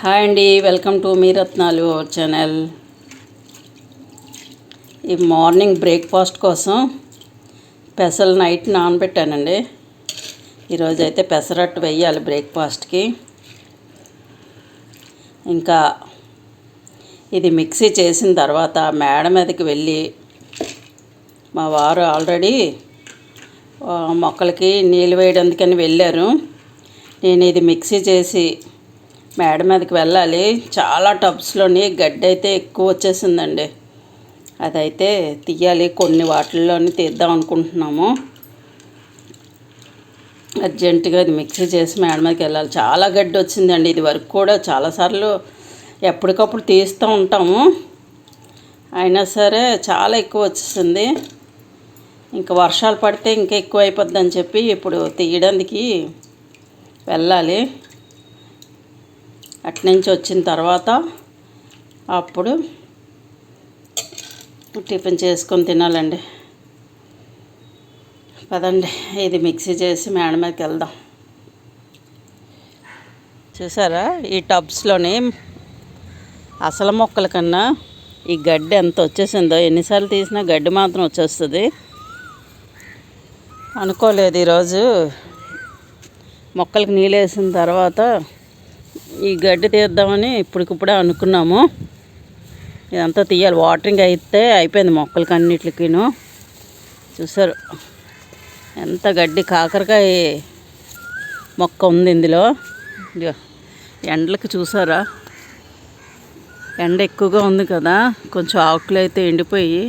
Hi అండి welcome to me రత్నాలు channel. ఈ మార్నింగ్ బ్రేక్ఫాస్ట్ కోసం పెసలు నైట్ నానబెట్టానండి. ఈరోజు అయితే పెసరట్టు వేయాలి బ్రేక్ఫాస్ట్కి. ఇంకా ఇది మిక్సీ చేసిన తర్వాత మేడ మీదకి వెళ్ళి మా వారు ఆల్రెడీ మొక్కలకి నీళ్ళు వేయడానికని వెళ్ళారు. నేను ఇది మిక్సీ చేసి మేడ మీదకి వెళ్ళాలి. చాలా టబ్స్లోని గడ్డి అయితే ఎక్కువ వచ్చేసిందండి. అదైతే తీయాలి. కొన్ని వాటిల్లోని తీద్దాం అనుకుంటున్నాము. అర్జెంటుగా అది మిక్సీ చేసి మేడ మీదకి వెళ్ళాలి. చాలా గడ్డి వచ్చిందండి. ఇది వరకు కూడా చాలాసార్లు ఎప్పటికప్పుడు తీస్తూ ఉంటాము. అయినా సరే చాలా ఎక్కువ వచ్చేసింది. ఇంకా వర్షాలు పడితే ఇంకా ఎక్కువ అయిపోద్ది అని చెప్పి ఇప్పుడు తీయడానికి వెళ్ళాలి. అట్నుంచి వచ్చిన తర్వాత అప్పుడు టిఫిన్ చేసుకొని తినాలండి. పదండి ఇది మిక్సీ చేసి మేడ మీదకి వెళ్దాం. చూసారా ఈ టబ్స్లోని అసలు మొక్కల కన్నా ఈ గడ్డి ఎంత వచ్చేసిందో ఎన్నిసార్లు తీసినా గడ్డి మాత్రం వచ్చేస్తుంది. అనుకోలేదు ఈరోజు మొక్కలకు నీళ్ళు వేసిన తర్వాత ఈ గడ్డి తీద్దామని ఇప్పటికిప్పుడే అనుకున్నాము. ఇదంతా తీయాలి. వాటరింగ్ అయితే అయిపోయింది మొక్కలకి అన్నిటికీను. చూసారు ఎంత గడ్డి కాకరకాయ మొక్క ఉంది ఇందులో. ఎండలకు ఎండలకి చూసారా? ఎండ ఎక్కువగా ఉంది కదా. కొంచెం ఆకులు అయితే ఎండిపోయి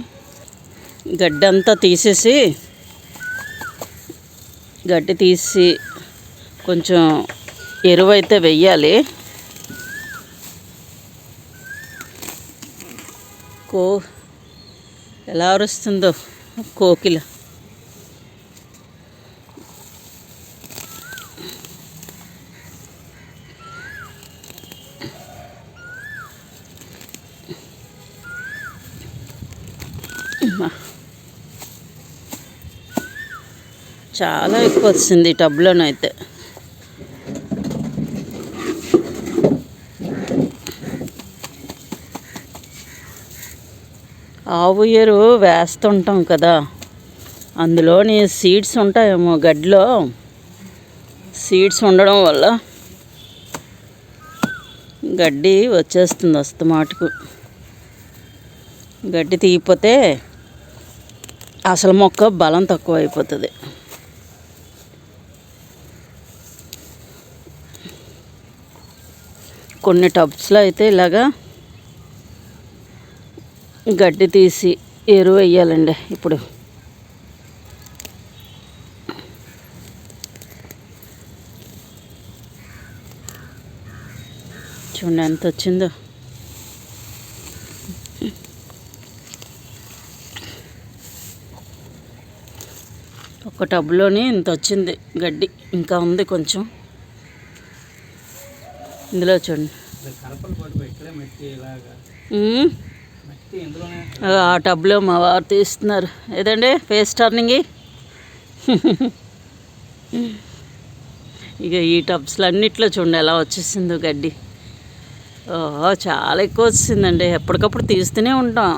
గడ్డి అంతా తీసేసి గడ్డి తీసి కొంచెం ఎరువు అయితే వెయ్యాలి. కో ఎలా అరుస్తుందో కోకిల. చాలా ఎక్కువ వచ్చింది ఈ టబ్లోనైతే. ఆవు ఎరువు వేస్తుంటాం కదా. అందులోని సీడ్స్ ఉంటాయేమో గడ్డిలో. సీడ్స్ ఉండడం వల్ల గడ్డి వచ్చేస్తుంది వస్తమాటుకు గడ్డి తీయపోతే అసలు మొక్క బలం తక్కువ అయిపోతుంది కొన్ని టబ్స్లో అయితే ఇలాగా గడ్డి తీసి ఎరువు వేయాలండి ఇప్పుడు. చూడండి ఎంత వచ్చిందో. ఒక టబ్లోని ఇంత వచ్చింది గడ్డి ఇంకా ఉంది కొంచెం. ఇందులో చూడండి. ఆ టబ్లో మా వారు తీస్తున్నారు. ఏదండి? Face turning? ఇక ఈ టబ్స్లో అన్నిట్లో చూడండి ఎలా వచ్చేసిందో గడ్డి. ఓహో చాలా ఎక్కువ వచ్చిందండి. ఎప్పటికప్పుడు తీస్తూనే ఉంటాం.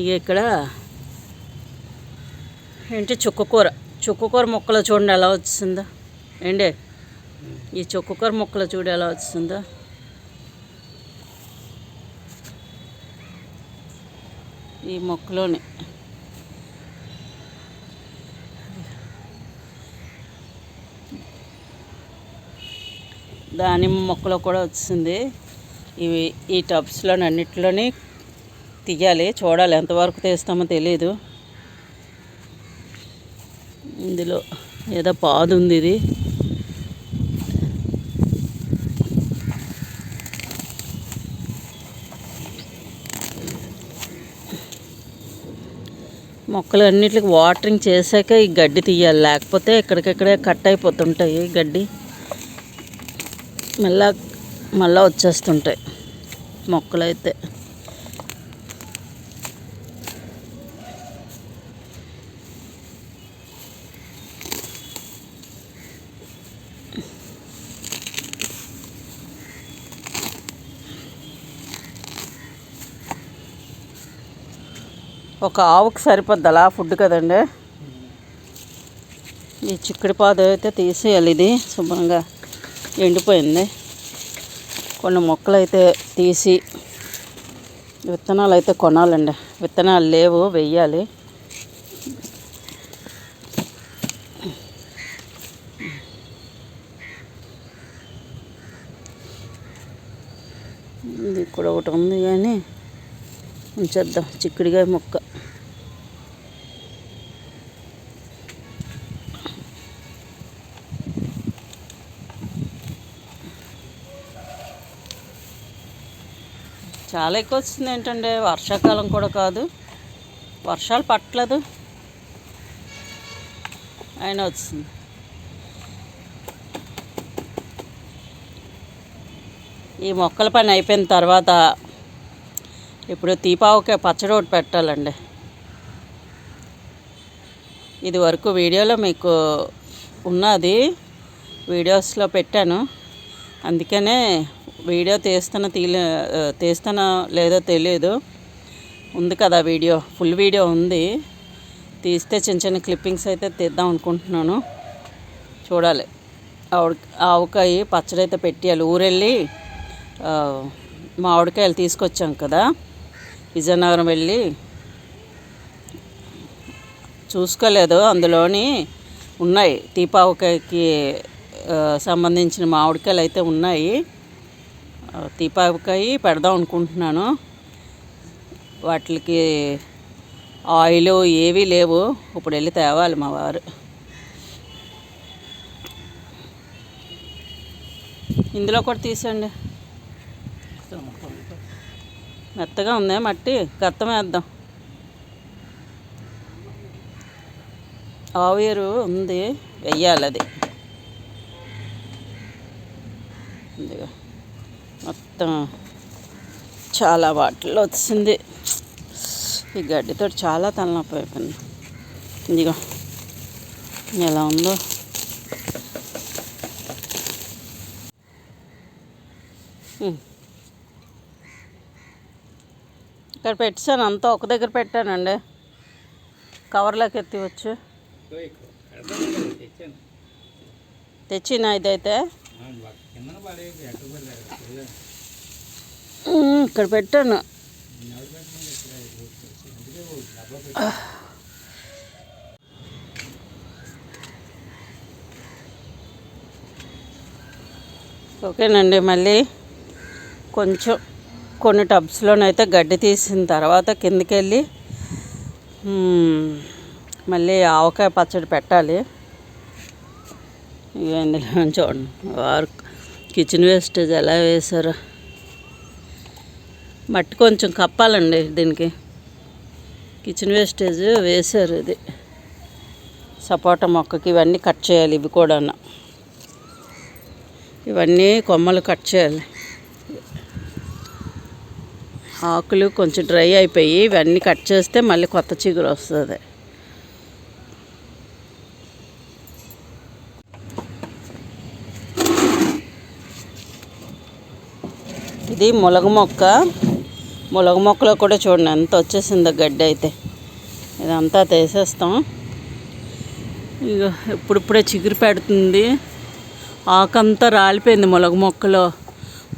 ఇక ఇక్కడ ఏంటి? చుక్కకూర. చుక్కకూర మొక్కలు చూడండి ఎలా వచ్చిందో. ఏంటి ఈ చుక్కకూర మొక్కలు చూడు ఎలా వచ్చిందో. ఈ మొక్కలోని. దానిమ్మ మొక్కలో కూడా వచ్చింది. ఇవి ఈ టబ్స్లోని అన్నిట్లోని తీయాలి చూడాలి ఎంతవరకు తీస్తామో తెలియదు ఇందులో ఏదో పాదు ఉంది ఇది. మొక్కలు అన్నిటికి వాటరింగ్ చేశాక ఈ గడ్డి తీయాలి. లేకపోతే ఎక్కడికెక్కడే కట్ అయిపోతుంటాయి గడ్డి. మళ్ళా మళ్ళా వచ్చేస్తుంటాయి మొక్కలైతే. ఒక ఆవుకి సరిపోద్ది అలా ఫుడ్ కదండి? ఈ చిక్కుడు పాదు అయితే తీసేయాలి ఇది. శుభ్రంగా ఎండిపోయింది. కొన్ని మొక్కలు అయితే తీసి విత్తనాలు అయితే కొనాలండి. విత్తనాలు లేవు వెయ్యాలి. ఇది ఇక్కడ ఒకటి ఉంది కానీ ఉంచేద్దాం. చిక్కుడుగాయ మొక్క. చాలా ఎక్కువ వచ్చింది ఏంటంటే వర్షాకాలం కూడా కాదు. వర్షాలు పట్టలేదు. అయినా వచ్చింది. ఈ మొక్కల పని అయిపోయిన తర్వాత ఇప్పుడు తీపావకాయ పచ్చడి ఒకటి పెట్టాలండి. ఇది వరకు వీడియోలో మీకు ఉన్నది వీడియోస్లో పెట్టాను. అందుకనే వీడియో తీస్తానో తీలే తీస్తానో లేదో తెలియదు ఉంది కదా వీడియో ఫుల్ వీడియో ఉంది. తీస్తే చిన్న చిన్న క్లిప్పింగ్స్ అయితే తీద్దాం అనుకుంటున్నాను. చూడాలి. ఆవిడ ఆవకాయ పచ్చడి అయితే పెట్టాలి ఊరెళ్ళి మామిడికాయలు తీసుకొచ్చాం కదా. విజయనగరం వెళ్ళి చూసుకోలేదు. అందులోని ఉన్నాయి. దీపావకాయకి సంబంధించిన మామిడికాయలు అయితే ఉన్నాయి. ఆ, దీపావకాయ పెడదాం అనుకుంటున్నాను. వాటికి ఆయిల్ ఏవీ లేవు. ఇప్పుడు వెళ్ళి తేవాలి మా వారు. ఇందులో కూడా తీసండి మెత్తగా ఉంది మట్టి గత్తం వేద్దాం. ఆవేరు ఉంది వెయ్యాలి అది మొత్తం చాలా వాటిల్లో వచ్చింది. ఈ గడ్డితో చాలా తలనొప్పి అయిపోయింది. ఇదిగో ఎలా ఉందో. Mm. ఇక్కడ పెట్టాను అంతా ఒక దగ్గర పెట్టానండి. కవర్లోకి ఎత్తివచ్చు. తెచ్చినా ఇదైతే. ఇక్కడ పెట్టాను. ఓకేనండి మళ్ళీ కొంచెం కొన్ని టబ్స్లోనైతే గడ్డి తీసిన తర్వాత కిందకి వెళ్ళి మళ్ళీ ఆవకాయ పచ్చడి పెట్టాలి. ఇవన్నీ ఇందులో చూడండి వారు కిచెన్ వేస్టేజ్ ఎలా వేశారు. మట్టి కొంచెం కప్పాలండి దీనికి. కిచెన్ వేస్టేజ్ వేశారు ఇది. సపోటా మొక్కకి ఇవన్నీ కట్ చేయాలి ఇవి కూడా ఇవన్నీ కొమ్మలు కట్ చేయాలి. ఆకులు కొంచెం డ్రై అయిపోయి ఇవన్నీ కట్ చేస్తే మళ్ళీ కొత్త చిగురు వస్తుంది. ఇది ములగ మొక్క. ములగ మొక్కలో కూడా చూడండి ఎంత వచ్చేసిందో గడ్డి అయితే. ఇదంతా తీసేస్తాం. ఇక ఇప్పుడిప్పుడే చిగురు పెడుతుంది. ఆకంతా రాలిపోయింది ములగ మొక్కలో.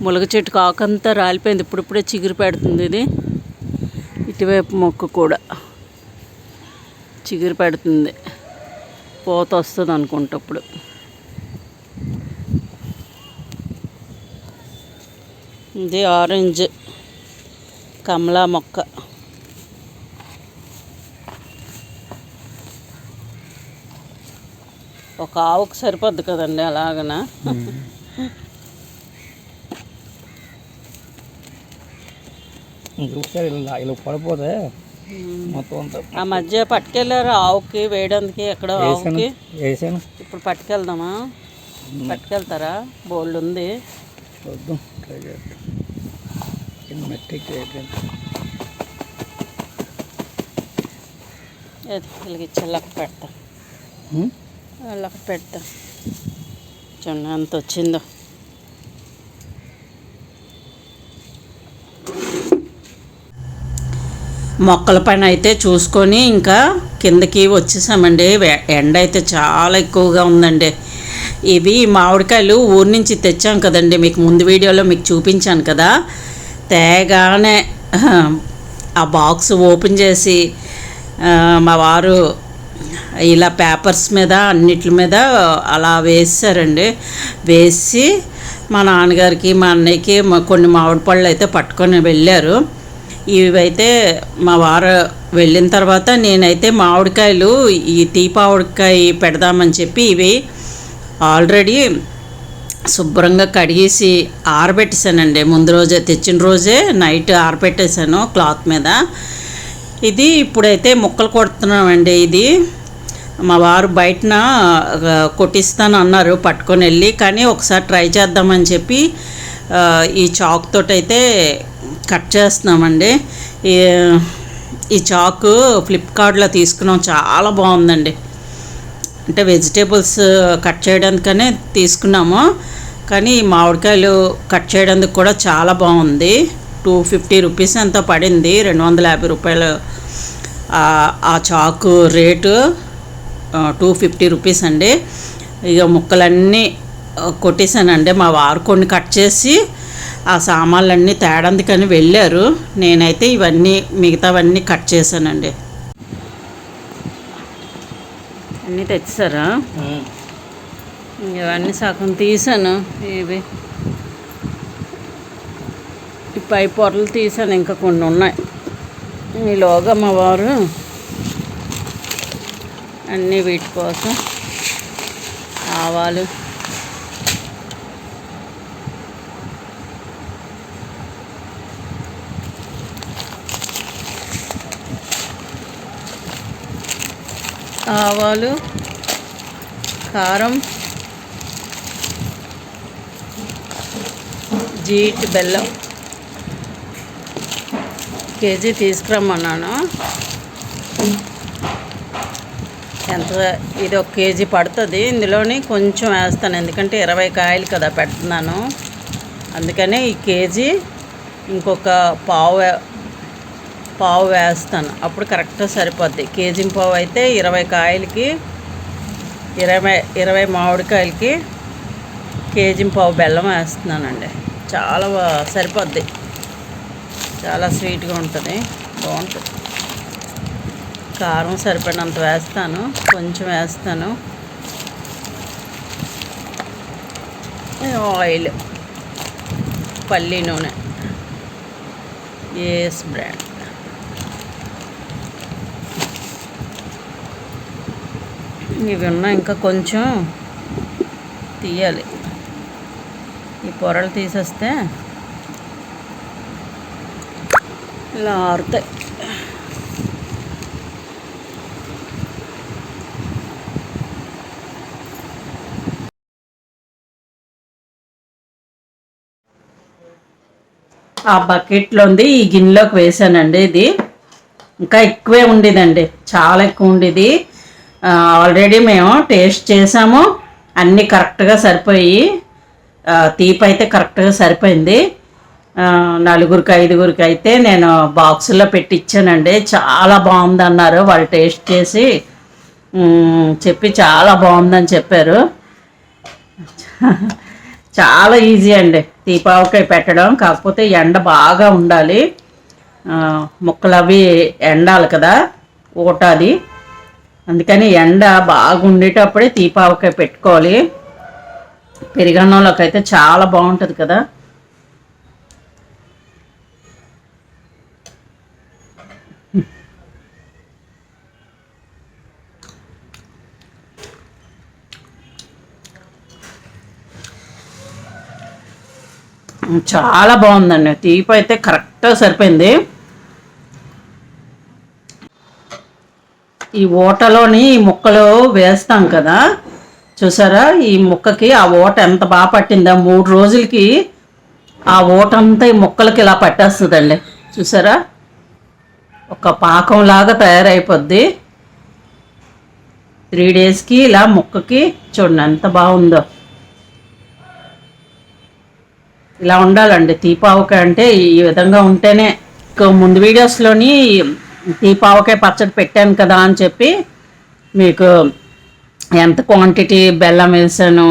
ములగ చెట్టు ఆకంతా రాలిపోయింది. ఇప్పుడిప్పుడే చిగురు పెడుతుంది ఇది. ఇటువైపు మొక్క కూడా చిగురు పెడుతుంది. పోత వస్తుంది అనుకుంటా ఇప్పుడు. ఇది ఆరెంజ్ కమలా మొక్క. ఒక ఆవుకు సరిపోద్ది కదండి అలాగనా? ఇంకొకసారి ఇలా ఇలా పడిపోతే మొత్తం అంతా ఆ మధ్య పట్టుకెళ్ళారు ఆవుకి వేయడానికి ఎక్కడో ఆవుకి. వేసాను. ఇప్పుడు పట్టుకెళ్దామా? పట్టుకెళ్తారా? బోల్డ్ ఉంది. చూద్దాం ట్రై చేద్దాం. మట్టి వెలిగించి లెక్క పెడతా? లెక్క పెడతా. చూడండి ఎంత వచ్చిందో. మొక్కల పైన అయితే చూసుకొని ఇంకా కిందకి వచ్చేసామండి. ఎండ అయితే చాలా ఎక్కువగా ఉందండి. ఇవి మామిడికాయలు ఊరి నుంచి తెచ్చాం కదండి. మీకు ముందు వీడియోలో మీకు చూపించాను కదా. తేగానే ఆ బాక్స్ ఓపెన్ చేసి మా వారు ఇలా పేపర్స్ మీద అన్నిటి మీద అలా వేసారండి. వేసి మా నాన్నగారికి మా అన్నయ్యకి కొన్ని మామిడి పళ్ళు అయితే పట్టుకొని వెళ్ళారు. ఇవైతే మా వారు వెళ్ళిన తర్వాత నేనైతే మామిడికాయలు ఈ తీపావుడికాయ పెడదామని చెప్పి ఇవి ఆల్రెడీ శుభ్రంగా కడిగేసి ఆరబెట్టేశానండి. ముందు రోజే తెచ్చిన రోజే నైట్ ఆరబెట్టేశాను క్లాత్ మీద. ఇది ఇప్పుడైతే ముక్కలు కొడుతున్నామండి ఇది. మా వారు బయటన కొట్టిస్తాను అన్నారు పట్టుకొని వెళ్ళి కానీ ఒకసారి ట్రై చేద్దామని చెప్పి ఈ చాక్ అయితే కట్ చేస్తున్నామండి. ఈ చాకు ఫ్లిప్కార్ట్లో తీసుకున్నాం. చాలా బాగుందండి. అంటే వెజిటేబుల్స్ కట్ చేయడానికనే తీసుకున్నాము. కానీ ఈ మామిడికాయలు కట్ చేయడానికి కూడా చాలా బాగుంది. టూ ఫిఫ్టీ రూపీస్ ఎంతో పడింది. రెండు వందల యాభై రూపాయలు. ఆ- చాకు రేటు టూ ఫిఫ్టీ రూపీస్ అండి. ఇక ముక్కలన్నీ కొట్టేశానండి మా వారు కొన్ని కట్ చేసి ఆ సామాన్లన్నీ తేడందుకని వెళ్ళారు. నేనైతే ఇవన్నీ మిగతావన్నీ కట్ చేశానండి. అన్నీ తెచ్చారా ఇవన్నీ సగం తీసాను. ఇవి ఈ పై పొరలు తీసాను ఇంకా కొన్ని ఉన్నాయి. ఈలోగా మా వారు అన్నీ వీటి కోసం ఆవాలు ఆవాలు కారం జీట్ బెల్లం. కేజీ తీసుకురమ్మన్నాను. ఎంత? ఇది ఒక కేజీ పడుతుంది. ఇందులోని కొంచెం వేస్తాను. ఎందుకంటే ఇరవై కాయలు కదా పెడుతున్నాను. అందుకనే ఈ కేజీ ఇంకొక పావు పావు వేస్తాను. అప్పుడు కరెక్ట్గా సరిపోద్ది. కేజీ పావు అయితే ఇరవై కాయలకి ఇరవై ఇరవై మామిడికాయలకి కేజీ పావు బెల్లం వేస్తున్నానండి. చాలా సరిపోద్ది. చాలా స్వీట్గా ఉంటుంది. బాగుంటుంది. కారం సరిపడినంత వేస్తాను. కొంచెం వేస్తాను. ఆయిల్. పల్లీ నూనె. ఏస్ బ్రాండ్ ఇవి ఉన్నాయి ఇంకా కొంచెం తీయాలి. ఈ పొరలు తీసేస్తే ఇలా ఆరుతాయి. ఆ బకెట్లోంది ఈ గిన్నెలోకి వేసానండి ఇది. ఇంకా ఎక్కువే ఉండేదండి చాలా ఎక్కువ ఉండేది. ఆల్రెడీ మేము టేస్ట్ చేసాము. అన్నీ కరెక్ట్గా సరిపోయి తీపి అయితే కరెక్ట్గా సరిపోయింది. నలుగురికి ఐదుగురికి అయితే నేను బాక్సుల్లో పెట్టి ఇచ్చానండి చాలా బాగుంది అన్నారు వాళ్ళు టేస్ట్ చేసి. చెప్పి చాలా బాగుందని చెప్పారు. చాలా ఈజీ అండి. దీపావకాయ పెట్టడం కాకపోతే ఎండ బాగా ఉండాలి. ముక్కలు అవి ఎండాలి కదా ఊటాది అందుకని ఎండ బాగా ఉండేటప్పుడే పెట్టుకోవాలి. పెరిగన్నంలోకి అయితే చాలా బాగుంటుంది కదా. చాలా బాగుందండి. తీపి అయితే కరెక్ట్గా సరిపోయింది. ఈ ఓటలోని ఈ ముక్కలు వేస్తాం కదా. చూసారా? ఈ ముక్కకి ఆ ఓట ఎంత బాగా పట్టిందా? మూడు రోజులకి ఆ ఓట అంతా ఈ ముక్కలకి ఇలా పట్టేస్తుందండి. చూసారా? ఒక పాకంలాగా తయారైపోద్ది. త్రీ డేస్కి ఇలా ముక్కకి చూడండి ఎంత బాగుందో. ఇలా ఉండాలండి. తీపావక అంటే ఈ విధంగా ఉంటేనే. ఇంకో ముందు వీడియోస్లోని దీపావకాయ పచ్చడి పెట్టాను కదా అని చెప్పి మీకు ఎంత క్వాంటిటీ బెల్లం వేసాను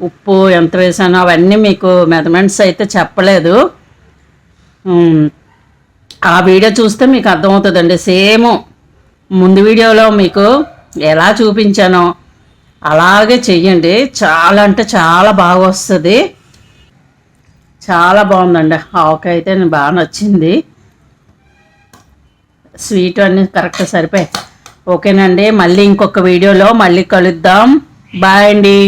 ఉప్పు ఎంత వేసాను అవన్నీ మీకు మెజర్మెంట్స్ అయితే చెప్పలేదు. ఆ వీడియో చూస్తే మీకు అర్థమవుతుందండి. సేమ్ ముందు వీడియోలో మీకు ఎలా చూపించానో అలాగే చెయ్యండి. చాలా అంటే చాలా బాగా వస్తుంది. చాలా బాగుందండి. ఆవకాయ అయితే బాగా నచ్చింది. స్వీట్ అన్ని కరెక్ట్ సరిపోయి ఓకేనండి మళ్ళీ ఇంకొక వీడియోలో మళ్ళీ కలుద్దాం. బాయ్ అండి.